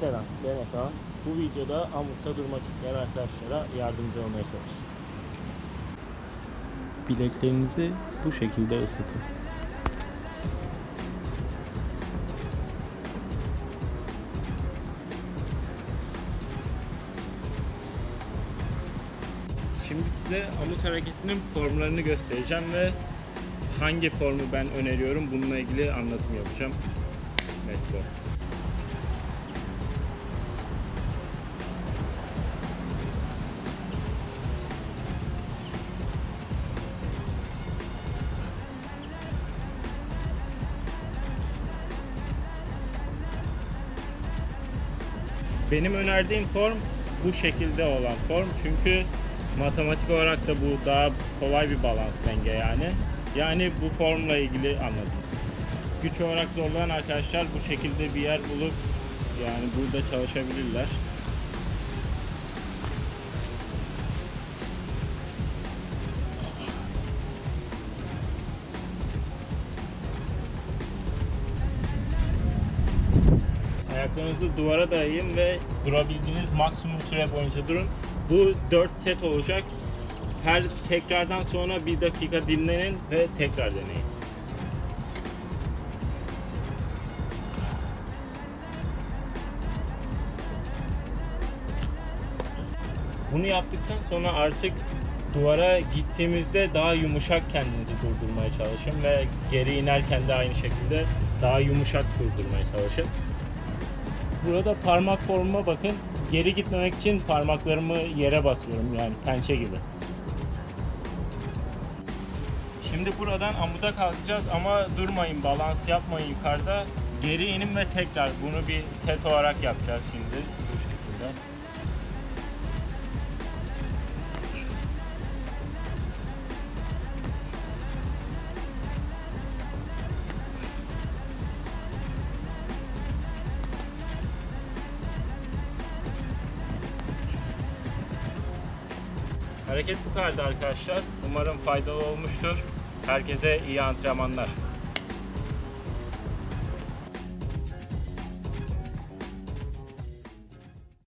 Selam, ben Efehan. Bu videoda Amut'ta durmak isteyen arkadaşlara yardımcı olmaya çalışacağım. Bileklerinizi bu şekilde ısıtın. Şimdi size Amut hareketinin formlarını göstereceğim ve hangi formu ben öneriyorum bununla ilgili anlatım yapacağım. Let's go. Benim önerdiğim form bu şekilde olan form çünkü matematik olarak da bu daha kolay bir balans denge yani. Yani bu formla ilgili anladım. Güç olarak zorlayan arkadaşlar bu şekilde bir yer bulup yani burada çalışabilirler. Ayaklarınızı duvara dayayın ve durabildiğiniz maksimum süre boyunca durun. Bu 4 set olacak. Her tekrardan sonra bir dakika dinlenin ve tekrar deneyin. Bunu yaptıktan sonra artık duvara gittiğimizde daha yumuşak kendinizi durdurmaya çalışın ve geri inerken de aynı şekilde daha yumuşak durdurmaya çalışın. Burada parmak formuma bakın. Geri gitmemek için parmaklarımı yere basıyorum yani pençe gibi. Şimdi buradan amuda kalkacağız ama durmayın, balans yapmayın yukarıda. Geri inin ve tekrar bunu bir set olarak yapacağız şimdi bu şekilde. Hareket bu kadardı arkadaşlar. Umarım faydalı olmuştur. Herkese iyi antrenmanlar.